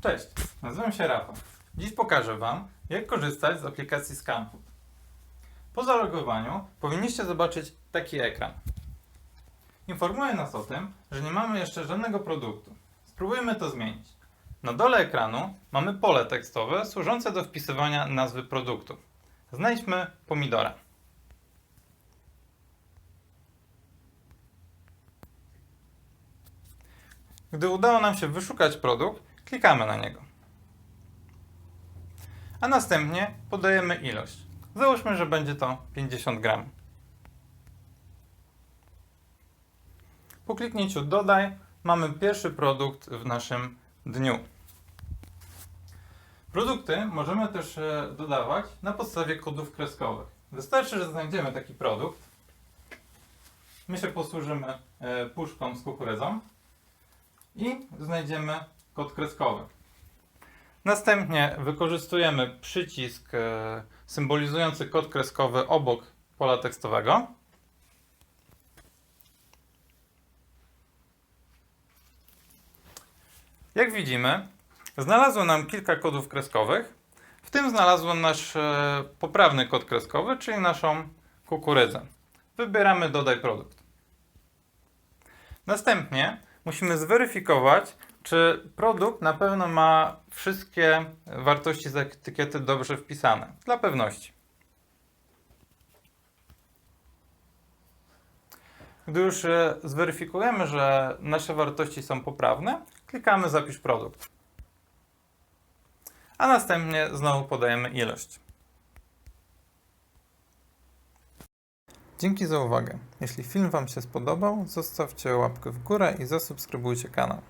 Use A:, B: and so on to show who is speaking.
A: Cześć, nazywam się Rafał. Dziś pokażę Wam, jak korzystać z aplikacji ScanFood. Po zalogowaniu powinniście zobaczyć taki ekran. Informuje nas o tym, że nie mamy jeszcze żadnego produktu. Spróbujmy to zmienić. Na dole ekranu mamy pole tekstowe służące do wpisywania nazwy produktu. Znajdźmy pomidora. Gdy udało nam się wyszukać produkt, klikamy na niego. A następnie podajemy ilość. Załóżmy, że będzie to 50 gram. Po kliknięciu dodaj mamy pierwszy produkt w naszym dniu. Produkty możemy też e, dodawać na podstawie kodów kreskowych. Wystarczy, że znajdziemy taki produkt. My się posłużymy e, puszką z kukurydzą i znajdziemy kod kreskowy. Następnie wykorzystujemy przycisk e, symbolizujący kod kreskowy obok pola tekstowego. Jak widzimy, znalazło nam kilka kodów kreskowych. W tym znalazło nasz e, poprawny kod kreskowy, czyli naszą kukurydzę. Wybieramy dodaj produkt. Następnie musimy zweryfikować, czy produkt na pewno ma wszystkie wartości z etykiety dobrze wpisane. Dla pewności. Gdy już e, zweryfikujemy, że nasze wartości są poprawne, klikamy zapisz produkt. A następnie znowu podajemy ilość. Dzięki za uwagę. Jeśli film Wam się spodobał, zostawcie łapkę w górę i zasubskrybujcie kanał.